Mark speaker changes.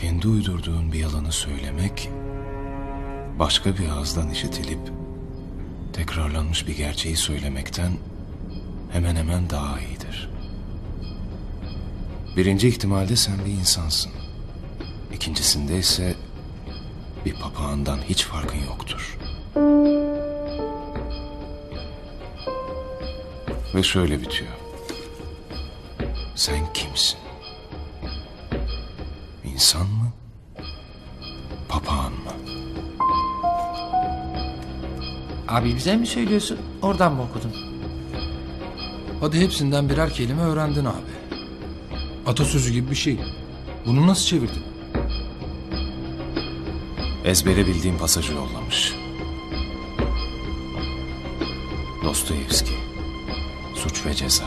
Speaker 1: Kendi uydurduğun bir yalanı söylemek, başka bir ağızdan işitilip tekrarlanmış bir gerçeği söylemekten hemen hemen daha iyidir. Birinci ihtimalde sen bir insansın. İkincisinde ise bir papağandan hiç farkın yoktur. Ve şöyle bitiyor. Sen kimsin? İnsan mı? Papağan mı?
Speaker 2: Abi bize mi söylüyorsun? Oradan mı okudun?
Speaker 3: Hadi hepsinden birer kelime öğrendin abi. Atasözü gibi bir şey. Bunu nasıl çevirdin?
Speaker 1: Ezbere bildiğim pasajı yollamış. Dostoyevski. Suç ve Ceza.